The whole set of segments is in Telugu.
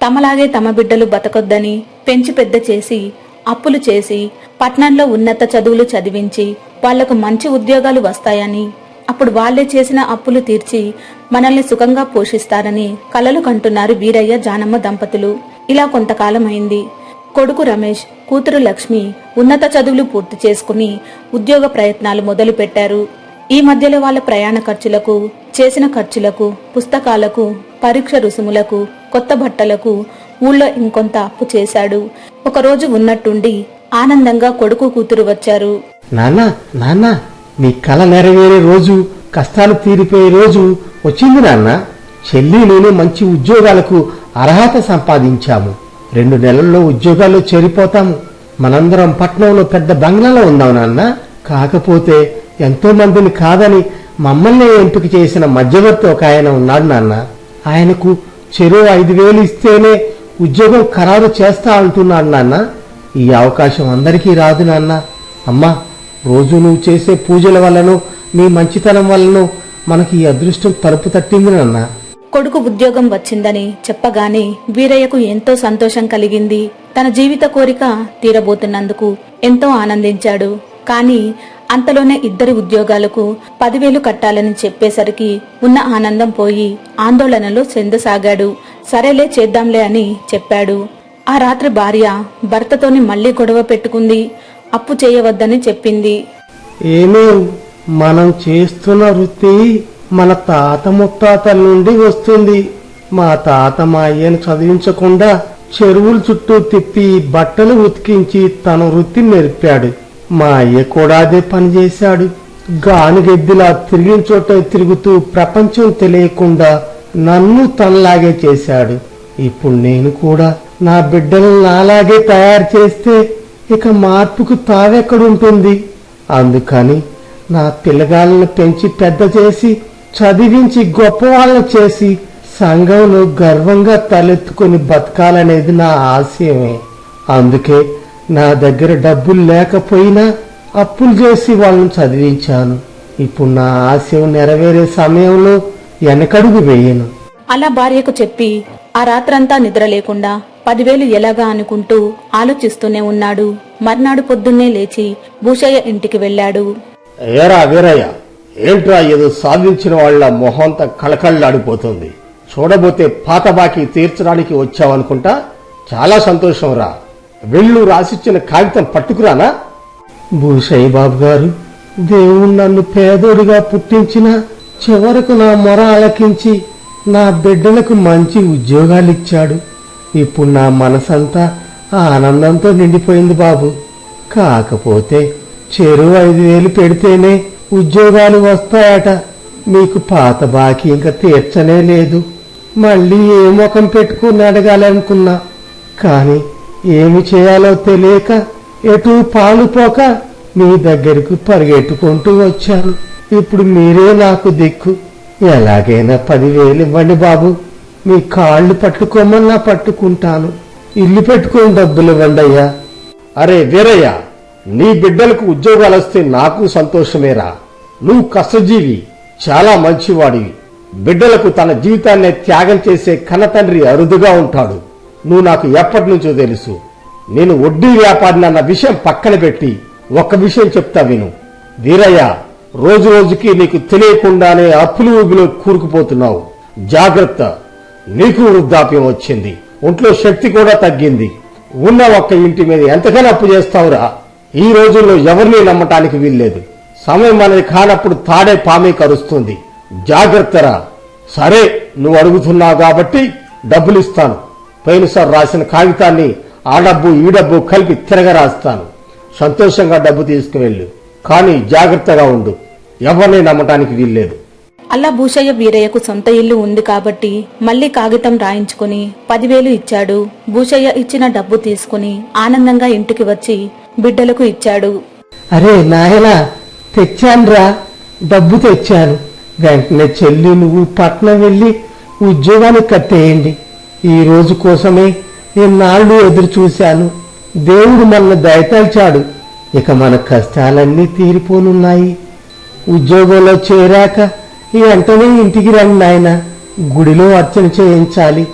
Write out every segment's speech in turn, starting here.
తమలాగే తమ బిడ్డలు బతకొద్దని పెంచి పెద్ద చేసి అప్పులు చేసి పట్నంలో ఉన్నత చదువులు చదివించి వాళ్ళకు మంచి ఉద్యోగాలు వస్తాయని అప్పుడు వాళ్ళే చేసిన అప్పులు తీర్చి మనల్ని సుఖంగా పోషిస్తారని కలలు కంటున్నారు వీరయ్య జానమ్మ దంపతులు. ఇలా కొంతకాలం అయింది కొడుకు రమేష్ కూతురు లక్ష్మి ఉన్నత చదువులు పూర్తి చేసుకుని ఉద్యోగ ప్రయత్నాలు మొదలు పెట్టారు ఈ మధ్యలో వాళ్ళ ప్రయాణ ఖర్చులకు చేసిన ఖర్చులకు పుస్తకాలకు పరీక్ష రుసుములకు కొత్త బట్టలకు ఊళ్ళో ఇంకొంత అప్పు చేశాడు. ఒకరోజు ఉన్నట్టుండి ఆనందంగా కొడుకు కూతురు వచ్చారు. నాన్న నాన్న నీ కళ నెరవేరే రోజు కష్టాలు తీరిపోయే రోజు వచ్చింది నాన్న. చెల్లి నేను మంచి ఉద్యోగాలకు అర్హత సంపాదించాము. రెండు నెలల్లో ఉద్యోగాల్లో చేరిపోతాము. మనందరం పట్నంలో పెద్ద బంగ్లాలో ఉందాం నాన్న. కాకపోతే ఎంతో మందిని కాదని మమ్మల్ని ఎంపిక చేసిన మధ్యవర్తి ఒక ఆయన ఉన్నాడు నాన్న. ఆయనకు చెరువు ఐదు వేలు ఇస్తేనే ఉద్యోగం ఖరారు చేస్తా అంటున్నాడు నాన్న. ఈ అవకాశం అందరికీ రాదు నాన్న. అమ్మా రోజు నువ్వు చేసే పూజల వల్లనో నీ మంచితనం వల్లనో మనకి ఈ అదృష్టం తలుపు తట్టింది నాన్న. కొడుకు ఉద్యోగం వచ్చిందని చెప్పగానే వీరయ్యకు ఎంతో సంతోషం కలిగింది. తన జీవిత కోరిక తీరబోతున్నందుకు ఎంతో ఆనందించాడు. కానీ అంతలోనే ఇద్దరి ఉద్యోగాలకు పదివేలు కట్టాలని చెప్పేసరికి ఉన్న ఆనందం పోయి ఆందోళనలో చెందసాగాడు. సరేలే చేద్దాంలే అని చెప్పాడు. ఆ రాత్రి భార్య భర్తతోని మళ్ళీ గొడవ పెట్టుకుంది. అప్పు చేయవద్దని చెప్పింది. ఏమే మనం చేస్తున్న వృత్తి మన తాత ముత్తాతల నుండి వస్తుంది. మా తాత మా అయ్యను చదివించకుండా చెరువుల చుట్టూ తిప్పి బట్టలు ఉతికించి తన వృత్తి నేర్పాడు. మా అయ్య కూడా అదే పని చేశాడు. గానుగెద్దులా తిరిగిన చోట తిరుగుతూ ప్రపంచం తెలియకుండా నన్ను తనలాగే చేశాడు. ఇప్పుడు నేను కూడా నా బిడ్డలను నాలాగే తయారు చేస్తే ఇక మార్పుకు తావెక్కడుంటుంది. అందుకని నా పిల్లగాళ్ళను పెంచి పెద్ద చేసి చదివించి గొప్పవాళ్ళను చేసి సంఘంలో గర్వంగా తలెత్తుకొని బతకాలనేది నా ఆశయమే. అందుకే నా దగ్గర డబ్బులు లేకపోయినా అప్పులు చేసి వాళ్ళని చదివించాను. ఇప్పుడు నా ఆశయం నెరవేరే సమయంలో వెనకడుగు వేయను. అలా భార్యకు చెప్పి ఆ రాత్రంతా నిద్ర లేకుండా పదివేలు ఎలాగా అనుకుంటూ ఆలోచిస్తూనే ఉన్నాడు. మర్నాడు పొద్దున్నే లేచి భూషయ్య ఇంటికి వెళ్ళాడు. ఏరా వీరయ్య ఏంట్రా ఏదో సాధించిన వాళ్ళ మొహంతా కళకళ్ళాడిపోతుంది చూడబోతే పాత బాకీ తీర్చడానికి వచ్చావనుకుంటా? చాలా సంతోషం రా వెళ్ళు రాసిచ్చిన కాగితం పట్టుకురానా? భూషయ్య బాబు గారు దేవుడు నన్ను పేదోడిగా పుట్టించిన చివరకు నా మొర ఆలకించి నా బిడ్డలకు మంచి ఉద్యోగాలు ఇచ్చాడు ఇప్పుడు నా మనసంతా ఆనందంతో నిండిపోయింది బాబు. కాకపోతే చెరువు ఐదు వేలు పెడితేనే ఉద్యోగాలు వస్తాయట. మీకు పాత బాకీ ఇంకా తీర్చనే లేదు. మళ్ళీ ఏ ముఖం పెట్టుకుని అడగాలనుకున్నా. కానీ ఏమి చేయాలో తెలియక ఎటు పాలుపోక మీ దగ్గరకు పరిగెట్టుకుంటూ వచ్చాను. ఇప్పుడు మీరే నాకు దిక్కు. ఎలాగైనా పదివేలు ఇవ్వండి బాబు. మీ కాళ్ళు పట్టుకోమన్నా పట్టుకుంటాను. ఇల్లు పెట్టుకుని డబ్బులు ఇవ్వండి అయ్యా అరే వీరయ్య నీ బిడ్డలకు ఉద్యోగాలు వస్తే నాకు సంతోషమేరా. నువ్వు కష్టజీవి చాలా మంచివాడివి బిడ్డలకు తన జీవితాన్ని త్యాగం చేసే కన్నతండ్రి అరుదుగా ఉంటాడు. నువ్వు నాకు ఎప్పటి నుంచో తెలుసు. నేను వడ్డీ వ్యాపారిని అన్న విషయం పక్కన పెట్టి ఒక్క విషయం చెప్తా విను. వీరయ్య రోజు రోజుకి నీకు తెలియకుండానే అప్పులు ఊబిలో కూరుకుపోతున్నావు. జాగ్రత్త. నీకు వృద్ధాప్యం వచ్చింది. ఒంట్లో శక్తి కూడా తగ్గింది. ఉన్న ఒక్క ఇంటి మీద ఎంతగానో అప్పు చేస్తావురా. ఈ రోజుల్లో ఎవరిని నమ్మటానికి వీల్లేదు. సమయం అనేది కానప్పుడు తాడే పామే కరుస్తుంది. జాగ్రత్తరా. సరే నువ్వు అడుగుతున్నావు కాబట్టి డబ్బులు ఇస్తాను పోయినసారి రాసిన కాగితాన్ని ఆ డబ్బు ఈ డబ్బు కలిపి తిరగ రాస్తాను. సంతోషంగా డబ్బు తీసుకువెళ్ళు. కానీ జాగ్రత్తగా ఉండు. ఎవరిని నమ్మటానికి వీల్లేదు. అలా భూషయ్య వీరయ్యకు సొంత ఇల్లు ఉంది కాబట్టి మళ్ళీ కాగితం రాయించుకుని పదివేలు ఇచ్చాడు. భూషయ్య ఇచ్చిన డబ్బు తీసుకుని ఆనందంగా ఇంటికి వచ్చి బిడ్డలకు ఇచ్చాడు. అరే నాయనా తెచ్చానురా. డబ్బు తెచ్చాను. వెంటనే చెల్లి నువ్వు పట్నం వెళ్ళి ఉద్యోగానికి కట్టేయండి. ఈ రోజు కోసమే ఎన్నాళ్ళు ఎదురు చూశాను. దేవుడు మన దయతల్చాడు. ఇక మన కష్టాలన్నీ తీరిపోనున్నాయి. ఉద్యోగంలో చేరాక వెంటనే ఇంటికి రండి నాయన. గుడిలో అర్చన చేయించాలి.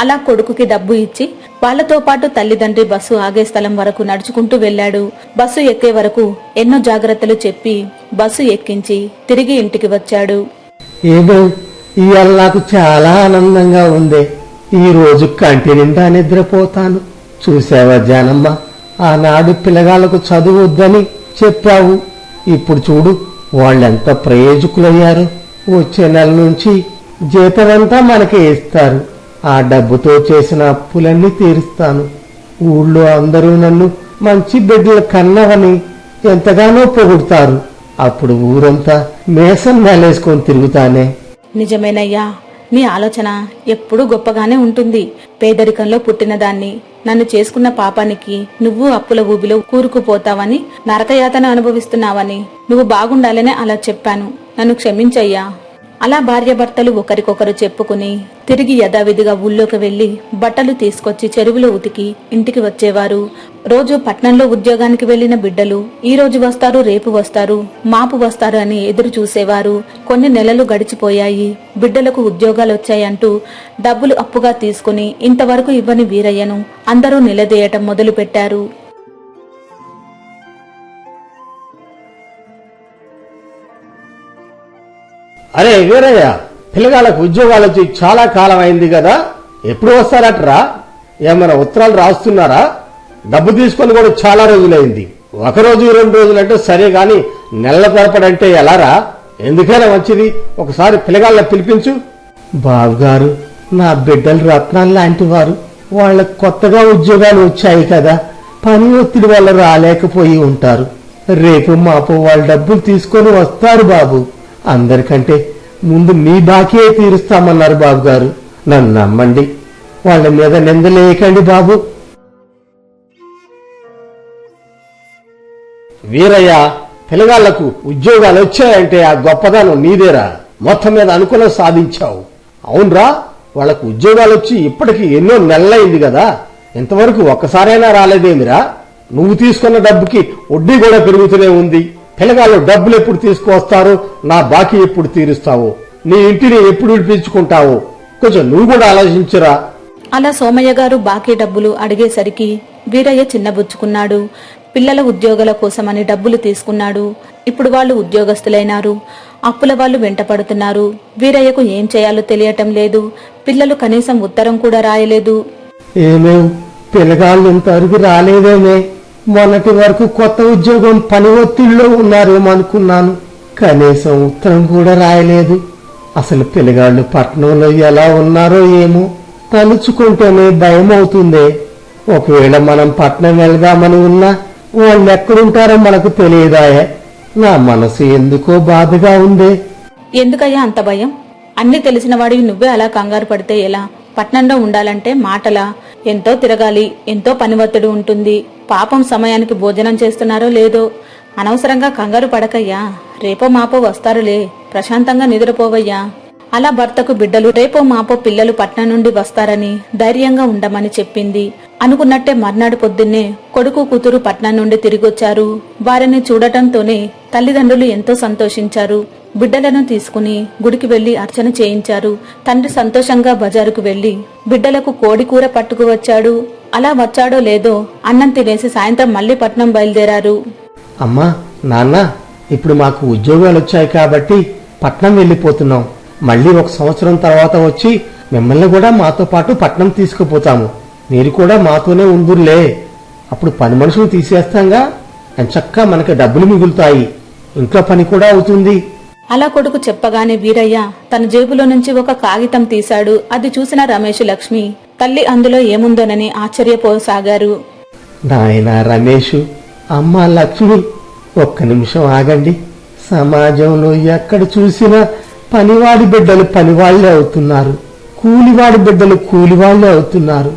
అలా కొడుకుకి డబ్బు ఇచ్చి వాళ్ళతో పాటు తల్లిదండ్రి బస్సు ఆగే స్థలం వరకు నడుచుకుంటూ వెళ్ళాడు. బస్సు ఎక్కే వరకు ఎన్నో జాగ్రత్తలు చెప్పి బస్సు ఎక్కించి తిరిగి ఇంటికి వచ్చాడు. ఏదో ఇవాళ నాకు చాలా ఆనందంగా ఉంది. ఈ రోజు కంటి నిండా నిద్రపోతాను. చూసావా జానమ్మ? ఆనాడు పిల్లగాళ్ళకు చదువు వద్దని చెప్పావు. ఇప్పుడు చూడు వాళ్ళెంత ప్రయోజకులయ్యారు. వచ్చే నెల నుంచి జీతమంతా మనకి ఇస్తారు. ఆ డబ్బుతో చేసిన అప్పులన్నీ తీరుస్తాను. ఊళ్ళో అందరూ నన్ను మంచి బిడ్డల కన్నవని ఎంతగానో పొగుడుతారు. అప్పుడు ఊరంతా మేసం మేలేసుకొని తిరుగుతానే. నిజమేనయ్యా నీ ఆలోచన ఎప్పుడూ గొప్పగానే ఉంటుంది. పేదరికంలో పుట్టిన దాన్ని నన్ను చేసుకున్న పాపానికి నువ్వు అప్పుల ఊబిలో కూరుకుపోతావని నరకయాతన అనుభవిస్తున్నావని నువ్వు బాగుండాలనే అలా చెప్పాను. నన్ను క్షమించయ్యా. అలా భార్యాభర్తలు ఒకరికొకరు చెప్పుకుని తిరిగి యథావిధిగా ఊళ్ళోకి వెళ్ళి బట్టలు తీసుకొచ్చి చెరువులో ఉతికి ఇంటికి వచ్చేవారు. రోజు పట్నంలో ఉద్యోగానికి వెళ్ళిన బిడ్డలు ఈ రోజు వస్తారు రేపు వస్తారు మాపు వస్తారు అని ఎదురు చూసేవారు. కొన్ని నెలలు గడిచిపోయాయి. బిడ్డలకు ఉద్యోగాలు వచ్చాయంటూ డబ్బులు అప్పుగా తీసుకుని ఇంతవరకు ఇవ్వని వీరయ్యను అందరూ నిలదీయటం మొదలుపెట్టారు. అరే వీరయ్య పిల్లగాళ్ళకు ఉద్యోగాలు వచ్చి చాలా కాలం అయింది కదా. ఎప్పుడు వస్తారట్రా? ఏమైనా ఉత్తరాలు రాస్తున్నారా? డబ్బు తీసుకొని కూడా చాలా రోజులైంది. ఒక రోజు రెండు రోజులు అంటే సరే కానీ నెలల తరపడంటే ఎలారా? ఎందుకైనా మంచిది. ఒకసారి పిల్లగాళ్ళ పిలిపించు. బాబుగారు నా బిడ్డలు రత్నాలు లాంటి వారు వాళ్ళకు కొత్తగా ఉద్యోగాలు వచ్చాయి కదా. పని ఒత్తిడి వల్ల రాలేకపోయి ఉంటారు. రేపు మాపు వాళ్ళ డబ్బులు తీసుకొని వస్తారు బాబు. అందరికంటే ముందు మీ బాకీయే తీరుస్తామన్నారు బాబు గారు నన్ను నమ్మండి. వాళ్ళ మీద నిందలేయకండి బాబు. వీరయ్య పిల్లగాళ్ళకు ఉద్యోగాలు వచ్చాయంటే ఆ గొప్పదనం నీదేరా. మొత్తం మీద అనుకూలం సాధించావు. అవునరా వాళ్ళకు ఉద్యోగాలు వచ్చి ఇప్పటికి ఎన్నో నెలలైంది కదా. ఇంతవరకు ఒక్కసారైనా రాలేదేమిరా నువ్వు తీసుకున్న డబ్బుకి వడ్డీ కూడా పెరుగుతూనే ఉంది. పిల్లగాళ్ళు డబ్బులు ఎప్పుడు తీసుకువస్తారో? నా బాకీ ఎప్పుడు తీరుస్తావో? నీ ఇంటిని ఎప్పుడు విడిపించుకుంటావో? కొంచెం నువ్వు కూడా ఆలోచించురా. అలా సోమయ్య గారు బాకీ డబ్బులు అడిగేసరికి వీరయ్య చిన్నబుచ్చుకున్నాడు. పిల్లల ఉద్యోగాల కోసమని డబ్బులు తీసుకున్నాడు. ఇప్పుడు వాళ్ళు ఉద్యోగస్తులైనారు. అప్పుల వాళ్ళు వెంటపడుతున్నారు వీరయ్యకు ఏం చేయాలో తెలియటం లేదు. పిల్లలు కనీసం ఉత్తరం కూడా రాయలేదు. ఏమేం? పిల్లగాళ్ళు ఇంతవరకు రాలేదేమే. మొన్నటి వరకు కొత్త ఉద్యోగం పని ఒత్తిడిలో ఉన్నారేమో అనుకున్నాను. కనీసం ఉత్తరం కూడా రాయలేదు. అసలు పిల్లగాళ్ళు పట్టణంలో ఎలా ఉన్నారో ఏమో తలుచుకుంటేనే భయం అవుతుందే. ఒకవేళ మనం పట్నం వెళదామని ఉన్నా వాళ్ళు ఎక్కడుంటారో మనకు తెలియదాయే. నా మనసు ఎందుకో బాధగా ఉందే. ఎందుకయ్యా అంత భయం? అన్ని తెలిసిన వాడివి నువ్వే అలా కంగారు పడితే ఎలా? పట్నంలో ఉండాలంటే మాటలా? ఎంతో తిరగాలి ఎంతో పని ఒత్తిడి ఉంటుంది. పాపం సమయానికి భోజనం చేస్తున్నారో లేదో? అనవసరంగా కంగారు పడకయ్యా. రేపో మాపో వస్తారులే. ప్రశాంతంగా నిద్రపోవయ్యా. అలా భర్తకు బిడ్డలు రేపో మాపో పిల్లలు పట్నం నుండి వస్తారని ధైర్యంగా ఉండమని చెప్పింది. అనుకున్నట్టే మర్నాడు పొద్దున్నే కొడుకు కూతురు పట్నం నుండి తిరిగొచ్చారు. వారిని చూడటంతోనే తల్లిదండ్రులు ఎంతో సంతోషించారు. బిడ్డలను తీసుకుని గుడికి వెళ్ళి అర్చన చేయించారు. తండ్రి సంతోషంగా బజారుకు వెళ్ళి బిడ్డలకు కోడి కూర పట్టుకు వచ్చాడు. అలా వచ్చాడో లేదో అన్నం తినేసి సాయంత్రం మళ్ళీ పట్నం బయలుదేరారు. అమ్మా నాన్న ఇప్పుడు మాకు ఉద్యోగాలు వచ్చాయి కాబట్టి పట్నం వెళ్ళిపోతున్నాం. మళ్ళీ ఒక సంవత్సరం తర్వాత వచ్చి మిమ్మల్ని కూడా మాతో పాటు పట్నం తీసుకుపోతాము. మీరు కూడా మాతోనే ఉందురులే. అప్పుడు పని మనుషులు తీసేస్తాంగా? ఎంచక్కా మనకి డబ్బులు మిగులుతాయి. ఇంట్లో పని కూడా అవుతుంది. అలా కొడుకు చెప్పగానే వీరయ్య తన జేబులో నుంచి ఒక కాగితం తీశాడు. అది చూసిన రమేష్ లక్ష్మి తల్లి అందులో ఏముందోనని ఆశ్చర్యపోసాగారు. నాయన రమేష్ అమ్మ లక్ష్మి ఒక్క నిమిషం ఆగండి. సమాజంలో ఎక్కడ చూసినా పనివాడి బిడ్డలు పనివాళ్ళే అవుతున్నారు. కూలివాడి బిడ్డలు కూలివాళ్ళే అవుతున్నారు.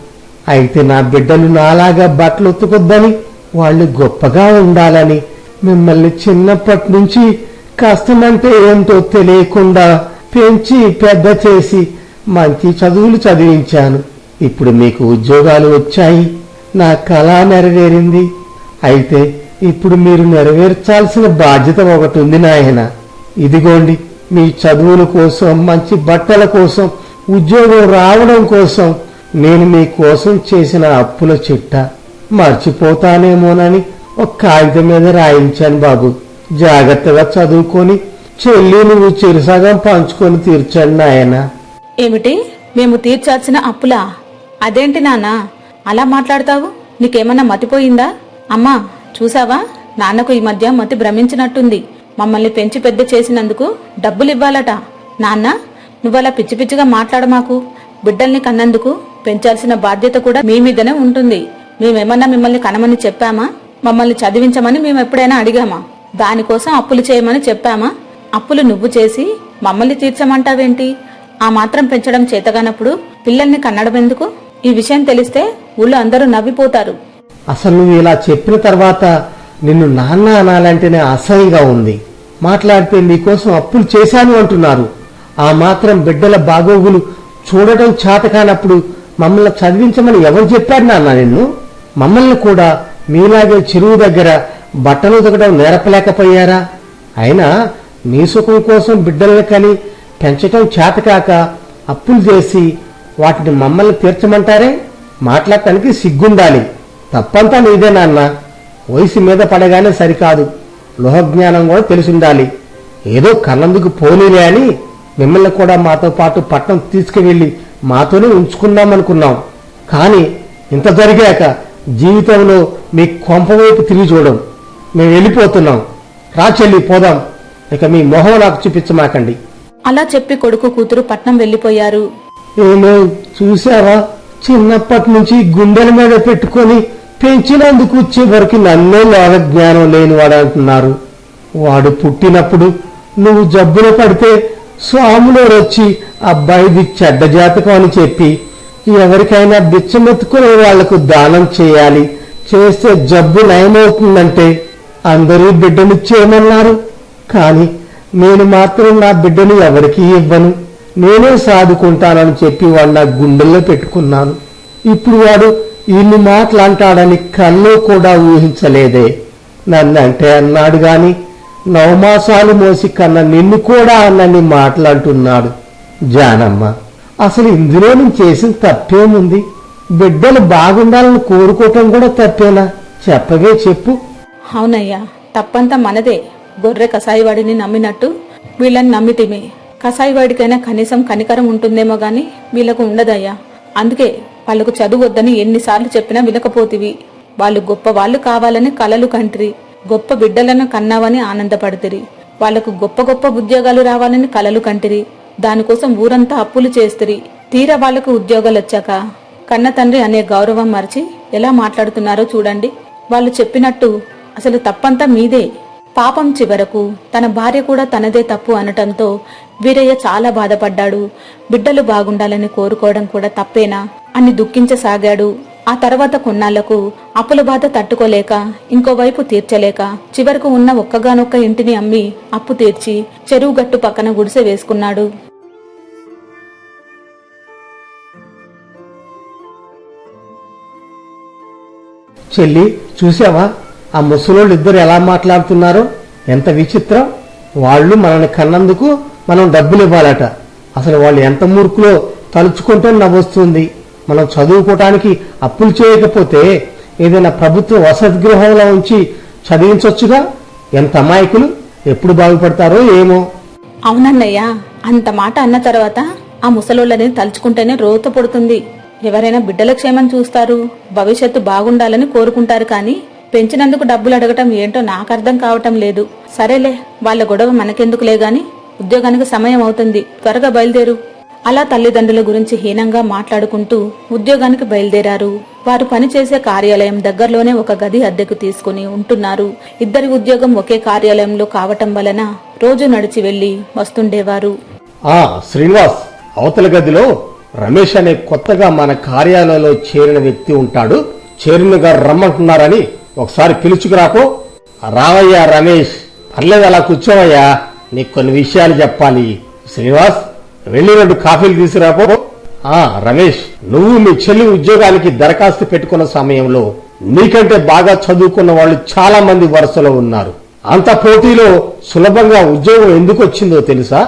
అయితే నా బిడ్డలు నాలాగా బట్టలు ఉతుకొద్దని వాళ్ళు గొప్పగా ఉండాలని మిమ్మల్ని చిన్నప్పటి నుంచి కష్టమంటే ఏంటో తెలియకుండా పెంచి పెద్ద చేసి మంచి చదువులు చదివించాను. ఇప్పుడు మీకు ఉద్యోగాలు వచ్చాయి. నా కళ నెరవేరింది. అయితే ఇప్పుడు మీరు నెరవేర్చాల్సిన బాధ్యత ఒకటి ఉంది నాయన. ఇదిగోండి మీ చదువుల కోసం మంచి బట్టల కోసం ఉద్యోగం రావడం కోసం నేను మీ కోసం చేసిన అప్పుల చిట్ట మర్చిపోతానేమోనని ఒక కాగితం మీద రాయించాను బాబు. జాగ్రత్తగా చదువుకొని చెల్లి నువ్వు చిరుసగం పంచుకొని తీర్చాడు నాయన. ఏమిటి? మేము తీర్చాల్సిన అప్పులా? అదేంటి నాన్న? అలా మాట్లాడతావు? నీకేమన్నా మతిపోయిందా? అమ్మా చూసావా? నాన్నకు ఈ మధ్య మతి భ్రమించినట్టుంది. మమ్మల్ని పెంచి పెద్ద చేసినందుకు డబ్బులు ఇవ్వాలట నాన్న నువ్వలా పిచ్చి పిచ్చిగా మాట్లాడమాకు బిడ్డల్ని కన్నందుకు పెంచాల్సిన బాధ్యత కూడా మీ మీదనే ఉంటుంది. మేమేమన్నా మిమ్మల్ని కనమని చెప్పామా? మమ్మల్ని చదివించమని మేము ఎప్పుడైనా అడిగామా? దానికోసం అప్పులు చేయమని చెప్పామా? అప్పులు నువ్వు చేసి మమ్మల్ని తీర్చమంటావేంటి? ఆ మాత్రం పెంచడం చేతగానప్పుడు పిల్లల్ని కన్నడం ఎందుకు ఈ విషయం తెలిస్తే ఊళ్ళో అందరూ నవ్విపోతారు. అసలు నువ్వు ఇలా చెప్పిన తర్వాత నిన్ను నాన్న అనాలంటేనే అసహ్యంగా ఉంది. మాట్లాడితే నీకోసం అప్పులు చేశాను అంటున్నారు. ఆ మాత్రం బిడ్డల బాగోగులు చూడటం చేత కానప్పుడు మమ్మల్ని చదివించమని ఎవరు చెప్పారు నాన్న నిన్ను? మమ్మల్ని కూడా మీలాగే చెరువు దగ్గర బట్టలు ఉతకడం నేర్పలేకపోయారా? అయినా మీ సుఖం కోసం బిడ్డల్ని కని పెంచటం చేతకాక అప్పులు చేసి వాటిని మమ్మల్ని తీర్చమంటారే? మాట్లాడటానికి సిగ్గుండాలి. తప్పంతా నీదే నాన్న. వయసు మీద పడగానే సరికాదు. లోహజ్ఞానం కూడా తెలిసుండాలి. ఏదో కన్నందుకు పోనీలే అని మిమ్మల్ని కూడా మాతో పాటు పట్టణం తీసుకువెళ్ళి మాతోనే ఉంచుకుందామనుకున్నాం కానీ ఇంత జరిగాక జీవితంలో మీ కొంప వైపు తిరిగి చూడం. మేము వెళ్ళిపోతున్నాం. రా చెల్లి పోదాం. ఇక మీ మొహం నాకు చూపించమాకండి. అలా చెప్పి కొడుకు కూతురు పట్నం వెళ్ళిపోయారు ఏమో చూసావా చిన్నప్పటి నుంచి గుండెల మీద పెట్టుకొని పెంచినందుకు చివరికి నన్నే లోక జ్ఞానం లేనివాడు అంటున్నారు. వాడు పుట్టినప్పుడు నువ్వు జబ్బున పడితే స్వాములో వచ్చి అబ్బాయిది చెడ్డ జాతకం అని చెప్పి ఎవరికైనా బిచ్చమెత్తుకునే వాళ్ళకు దానం చేయాలి. చేస్తే జబ్బు నయమవుతుందంటే అందరూ బిడ్డనిచ్చేయమన్నారు కాని నేను మాత్రం నా బిడ్డను ఎవరికీ ఇవ్వను. నేనే సాదుకుంటానని చెప్పి వాడు నా గుండెల్లో పెట్టుకున్నాను. ఇప్పుడు వాడు ఇన్ని మాట్లాంటాడని కల్లో కూడా ఊహించలేదే. నన్నంటే అన్నాడు గాని నవమాసాలు మోసి కన్న నిన్ను కూడా అన్నని మాట్లాడుతున్నాడు. జానమ్మ అసలు ఇందులో నేను చేసిన తప్పేముంది? బిడ్డలు బాగుండాలని కోరుకోవటం కూడా తప్పేనా? చెప్పవే చెప్పు. అవునయ్యా తప్పంతా మనదే. గొర్రె కసాయివాడిని నమ్మినట్టు వీళ్ళని నమ్మితిమే. కసాయివాడికైనా కనీసం కనికరం ఉంటుందేమో గాని వీళ్ళకు ఉండదయ్యా. అందుకే వాళ్ళకు చదువు వద్దని ఎన్నిసార్లు చెప్పినా వినకపోతివి. వాళ్ళు గొప్ప వాళ్ళు కావాలని కలలు కంటిరి. గొప్ప బిడ్డలను కన్నావని ఆనందపడితిరి. వాళ్ళకు గొప్ప గొప్ప ఉద్యోగాలు రావాలని కలలు కంటిరి. దానికోసం ఊరంతా అప్పులు చేస్తిరి. తీరా వాళ్ళకు ఉద్యోగాలు వచ్చాక కన్న తండ్రి అనే గౌరవం మరిచి ఎలా మాట్లాడుతున్నారో చూడండి. వాళ్ళు చెప్పినట్టు అసలు తప్పంతా మీదే. పాపం చివరకు తన భార్య కూడా తనదే తప్పు అనటంతో వీరయ్య చాలా బాధపడ్డాడు. బిడ్డలు బాగుండాలని కోరుకోవడం కూడా తప్పేనా? అని దుఃఖించసాగాడు. ఆ తర్వాత కొన్నాళ్ళకు అప్పుల బాధ తట్టుకోలేక ఇంకోవైపు తీర్చలేక చివరకు ఉన్న ఒక్కగానొక్క ఇంటిని అమ్మి అప్పు తీర్చి చెరువు గట్టు పక్కన గుడిసె వేసుకున్నాడు. చెల్లి చూసావా? ఆ ముసలోళ్ళు ఇద్దరు ఎలా మాట్లాడుతున్నారో? ఎంత విచిత్రం. వాళ్ళు మనల్ని కన్నందుకు మనం డబ్బులు ఇవ్వాలట అసలు వాళ్ళు ఎంత మూర్ఖులో తలుచుకుంటే నవ్వొస్తుంది. మనం చదువుకోవటానికి అప్పులు చేయకపోతే ఏదైనా ప్రభుత్వ వసతి గృహంలో ఉంచి చదివించవచ్చుగా ఎంత అమాయకులు. ఎప్పుడు బాగుపడతారో ఏమో. అవునన్నయ్య అంత మాట అన్న తర్వాత ఆ ముసలోళ్ళని తలుచుకుంటేనే రోత పడుతుంది. ఎవరైనా బిడ్డల క్షేమం చూస్తారు. భవిష్యత్తు బాగుండాలని కోరుకుంటారు కానీ పెంచినందుకు డబ్బులు అడగటం ఏంటో నాకు అర్థం కావటం లేదు. సరేలే వాళ్ళ గొడవ మనకెందుకులే గాని ఉద్యోగానికి సమయం అవుతుంది. త్వరగా బయలుదేరు. అలా తల్లిదండ్రుల గురించి హీనంగా మాట్లాడుకుంటూ ఉద్యోగానికి బయలుదేరారు. వారు పనిచేసే కార్యాలయం దగ్గరలోనే ఒక గది అద్దెకు తీసుకుని ఉంటున్నారు. ఇద్దరి ఉద్యోగం ఒకే కార్యాలయంలో కావటం వలన రోజు నడిచి వెళ్ళి వస్తుండేవారు. ఆ శ్రీనివాస్ అవతల గదిలో రమేష్ అనే కొత్తగా మన కార్యాలయంలో చేరిన వ్యక్తి ఉంటాడు. చైర్మన్ గారు రమ్మంటున్నారని ఒకసారి పిలుచుకురాపో రావయ్యా రమేష్ పర్లేదు అలా కూర్చోవయ్యా నీకు కొన్ని విషయాలు చెప్పాలి. శ్రీనివాస్ వెళ్ళి రెండు కాఫీలు తీసుకురాపో ఆ రమేష్ నువ్వు మీ చెల్లి ఉద్యోగానికి దరఖాస్తు పెట్టుకున్న సమయంలో నీకంటే బాగా చదువుకున్న వాళ్ళు చాలా మంది వరుసలో ఉన్నారు. అంత పోటీలో సులభంగా ఉద్యోగం ఎందుకు వచ్చిందో తెలుసా?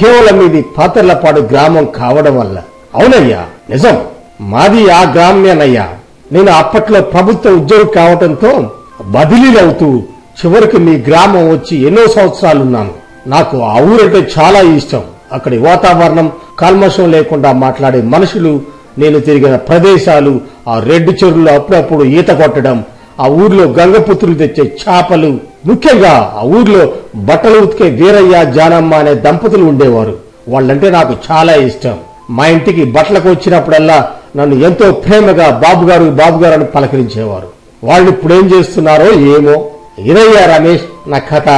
కేవలం ఇది పాతర్లపాడు గ్రామం కావడం వల్ల. అవునయ్యా నిజం. మాది ఆ గ్రామ్యనయ్యా. నేను అప్పట్లో ప్రభుత్వ ఉద్యోగం కావడంతో బదిలీలవుతూ చివరికి మీ గ్రామం వచ్చి ఎన్నో సంవత్సరాలున్నాను. నాకు ఆ ఊరంటే చాలా ఇష్టం. అక్కడి వాతావరణం కల్మషం లేకుండా మాట్లాడే మనుషులు నేను తిరిగిన ప్రదేశాలు ఆ రెడ్డు చెరువులో అప్పుడప్పుడు ఈత కొట్టడం ఆ ఊర్లో గంగపుత్రులు తెచ్చే చేపలు ముఖ్యంగా ఆ ఊర్లో బట్టలు ఉతికే వీరయ్య జానమ్మ అనే దంపతులు ఉండేవారు. వాళ్ళంటే నాకు చాలా ఇష్టం. మా ఇంటికి బట్టలకు వచ్చినప్పుడల్లా నన్ను ఎంతో ప్రేమగా బాబుగారు బాబుగారు అని పలకరించేవారు. వాళ్ళు ఇప్పుడు ఏం చేస్తున్నారో ఏమో ఇదయ్యా రమేష్ నా కథ?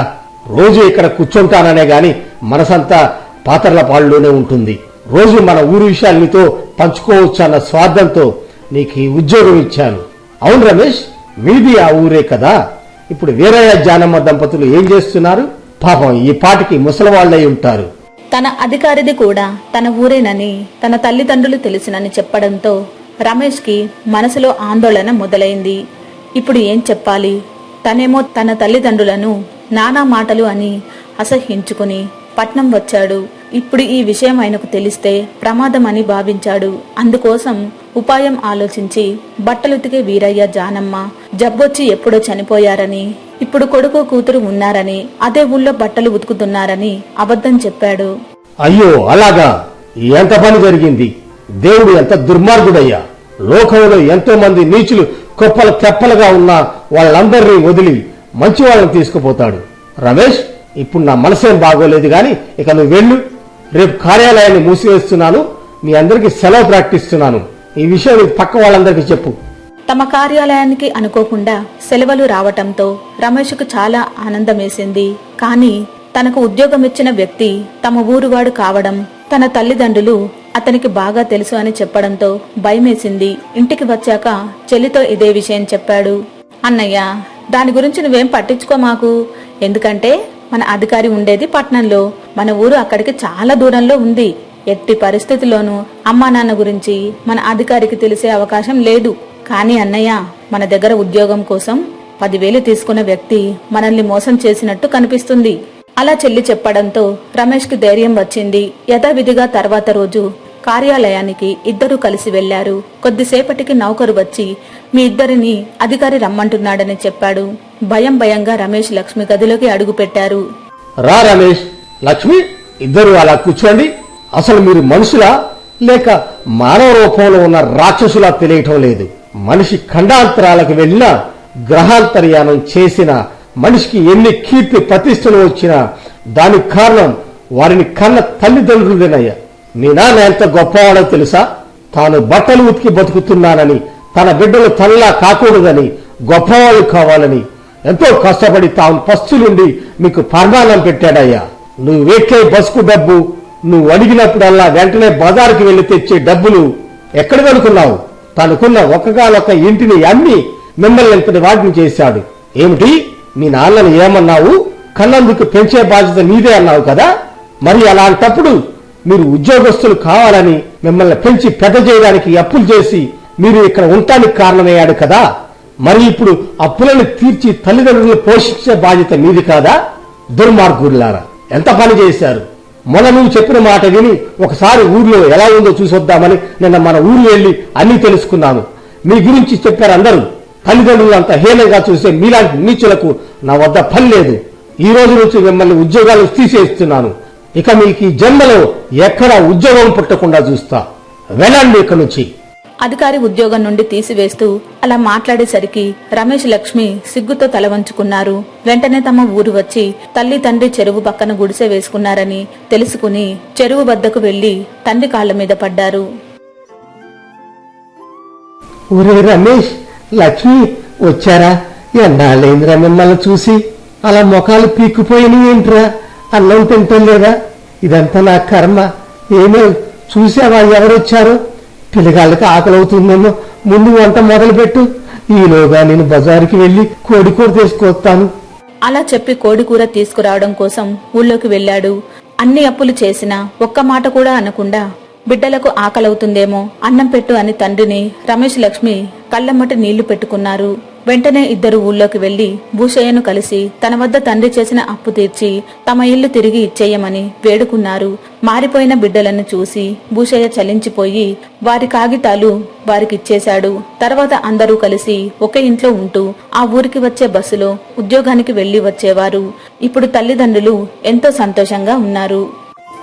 రోజు ఇక్కడ కూర్చుంటాననే గాని మనసంతా పాత్రల పాళ్ళలోనే ఉంటుంది. రోజు మన ఊరి విషయాలు నీతో పంచుకోవచ్చు అన్న స్వార్థంతో నీకు ఈ ఉద్యోగం ఇచ్చాను. అవును రమేష్ మీది ఆ ఊరే కదా. ఇప్పుడు వీరయ్య జానమ్మ దంపతులు ఏం చేస్తున్నారు? పాపం ఈ పాటికి ముసలివాళ్ళై ఉంటారు. తన అధికారిది కూడా తన ఊరేనని తన తల్లిదండ్రులు తెలిసినని చెప్పడంతో రమేష్కి మనసులో ఆందోళన మొదలైంది. ఇప్పుడు ఏం చెప్పాలి? తనేమో తన తల్లిదండ్రులను నానా మాటలు అని అసహ్యించుకుని పట్నం వచ్చాడు. ఇప్పుడు ఈ విషయం ఆయనకు తెలిస్తే ప్రమాదం అని భావించాడు. అందుకోసం ఉపాయం ఆలోచించి బట్టలుతికే వీరయ్య జానమ్మ జబ్బొచ్చి ఎప్పుడో చనిపోయారని ఇప్పుడు కొడుకు కూతురు ఉన్నారని అదే ఊళ్ళో బట్టలు ఉతుకుతున్నారని అబద్ధం చెప్పాడు. అయ్యో అలాగా? ఎంత పని జరిగింది? దేవుడు ఎంత దుర్మార్గుడయ్యా? లోకంలో ఎంతో మంది నీచులు కుప్పలు తెప్పలుగా ఉన్న వాళ్ళందరినీ వదిలి మంచి వాళ్ళని తీసుకుపోతాడు. రమేష్ ఇప్పుడు నా మనసేం బాగోలేదు గాని ఇక నువ్వు వెళ్ళు. రేపు కార్యాలయాన్ని మూసివేస్తున్నాను. మీ అందరికీ సెలవు ప్రకటిస్తున్నాను ఈ విషయం పక్క వాళ్ళందరికీ చెప్పు. తమ కార్యాలయానికి అనుకోకుండా సెలవులు రావటంతో రమేష్కు చాలా ఆనందమేసింది. కానీ తనకు ఉద్యోగం ఇచ్చిన వ్యక్తి తమ ఊరువాడు కావడం తన తల్లిదండ్రులు అతనికి బాగా తెలుసు అని చెప్పడంతో భయమేసింది. ఇంటికి వచ్చాక చెల్లితో ఇదే విషయం చెప్పాడు. అన్నయ్య దాని గురించి నువ్వేం పట్టించుకో మాకు. ఎందుకంటే మన అధికారి ఉండేది పట్నంలో. మన ఊరు అక్కడికి చాలా దూరంలో ఉంది. ఎట్టి పరిస్థితిలోనూ అమ్మా నాన్న గురించి మన అధికారికి తెలిసే అవకాశం లేదు. కానీ అన్నయ్య మన దగ్గర ఉద్యోగం కోసం పదివేలు తీసుకున్న వ్యక్తి మనల్ని మోసం చేసినట్టు కనిపిస్తుంది. అలా చెల్లి చెప్పడంతో రమేష్కి ధైర్యం వచ్చింది. యథావిధిగా తర్వాత రోజు కార్యాలయానికి ఇద్దరూ కలిసి వెళ్ళారు కొద్దిసేపటికి నౌకరు వచ్చి మీ ఇద్దరిని అధికారి రమ్మంటున్నాడని చెప్పాడు. భయం భయంగా రమేష్ లక్ష్మి గదిలోకి అడుగుపెట్టారు రా రమేష్ లక్ష్మి ఇద్దరు అలా కూర్చోండి. అసలు మీరు మనుషులా? లేక మానవ రూపంలో ఉన్న రాక్షసులా తెలియటం లేదు. మనిషి ఖండాంతరాలకు వెళ్ళినా గ్రహాంతర్యానం చేసిన మనిషికి ఎన్ని కీర్తి ప్రతిష్టలు వచ్చినా దానికి కారణం వారిని కన్న తల్లిదండ్రులదేనయ్యా. మీ నాన్న ఎంత గొప్పవాడో తెలుసా? తాను బట్టలు ఉతికి బతుకుతున్నానని తన బిడ్డలు తనలా కాకూడదని గొప్పవాళ్ళు కావాలని ఎంతో కష్టపడి తాను పస్తులుండి మీకు పర్మాణం పెట్టాడయ్యా. నువ్వు వేట్లే బస్కు డబ్బు నువ్వు అడిగినప్పుడల్లా వెంటనే బజారుకి వెళ్ళి తెచ్చే డబ్బులు ఎక్కడ కనుకున్నావు తనకున్న ఒక్కగానొక్క ఇంటిని అమ్మి మిమ్మల్ని ఇంతటి వాటిని చేశాడు. ఏమిటి? మీ నాన్నని ఏమన్నావు? కన్నందుకు పెంచే బాధ్యత నీదే అన్నావు కదా? మరి అలాంటప్పుడు మీరు ఉద్యోగస్తులు కావాలని మిమ్మల్ని పెంచి పెద్ద చేయడానికి అప్పులు చేసి మీరు ఇక్కడ ఉండటానికి కారణమయ్యాడు కదా? మరి ఇప్పుడు అప్పులను తీర్చి తల్లిదండ్రులను పోషించే బాధ్యత మీది కాదా? దుర్మార్గులారా ఎంత పని చేశారు? మొన్న నువ్వు చెప్పిన మాట విని ఒకసారి ఊర్లో ఎలా ఉందో చూసొద్దామని నిన్న మన ఊరు వెళ్ళి అన్ని తెలుసుకున్నాను. మీ గురించి చెప్పారు అందరూ. తల్లిదండ్రులు అంత హీనంగా చూసే మీలాంటి నీచులకు నా వద్ద పని లేదు. ఈ రోజు నుంచి మిమ్మల్ని ఉద్యోగాలు తీసేస్తున్నాను. ఇక మీకు ఈ జన్మలో ఎక్కడ ఉద్యోగం పుట్టకుండా చూస్తా. వెళ్ళండి ఇక్కడ నుంచి. అధికారి ఉద్యోగం నుండి తీసివేస్తూ అలా మాట్లాడేసరికి రమేష్ లక్ష్మి సిగ్గుతో తల వంచుకున్నారు. వెంటనే తమ ఊరు వచ్చి తల్లి తండ్రి చెరువు పక్కన గుడిసె వేసుకున్నారని తెలుసుకుని చెరువు వద్దకు వెళ్ళి తండ్రి కాళ్ళ మీద పడ్డారు. ఒరే రమేష్ లక్ష్మి వచ్చారా? ఎన్నాళ్ళైందిరా మిమ్మల్ని చూసి? అలా ముఖాలు పీక్కుపోయినాయి ఏంట్రా? అన్నం తింటలేదా ఇదంతా నా కర్మ. ఏమో? చూసావా ఎవరొచ్చారో? పిల్లగాళ్ళకి ఆకలి అవుతుందేమో ముందు వంట మొదలుపెట్టు. ఈలోగా నేను బజారుకి వెళ్ళి కోడికూర తీసుకొస్తాను. అలా చెప్పి కోడికూర తీసుకురావడం కోసం ఊళ్ళోకి వెళ్ళాడు. అన్ని అప్పులు చేసినా ఒక్క మాట కూడా అనకుండా బిడ్డలకు ఆకలవుతుందేమో? అన్నం పెట్టు అని తండ్రిని రమేష్ లక్ష్మి కళ్ళమ్మటి నీళ్ళు పెట్టుకున్నారు. వెంటనే ఇద్దరు ఊళ్ళోకి వెళ్ళి భూషయ్యను కలిసి తన వద్ద తండ్రి చేసిన అప్పు తీర్చి తమ ఇల్లు తిరిగి ఇచ్చేయమని వేడుకున్నారు. మారిపోయిన బిడ్డలను చూసి భూషయ్య చలించిపోయి వారి కాగితాలు వారికిచ్చేశాడు. తర్వాత అందరూ కలిసి ఒకే ఇంట్లో ఉంటూ ఆ ఊరికి వచ్చే బస్సులో ఉద్యోగానికి వెళ్ళి వచ్చేవారు. ఇప్పుడు తల్లిదండ్రులు ఎంతో సంతోషంగా ఉన్నారు.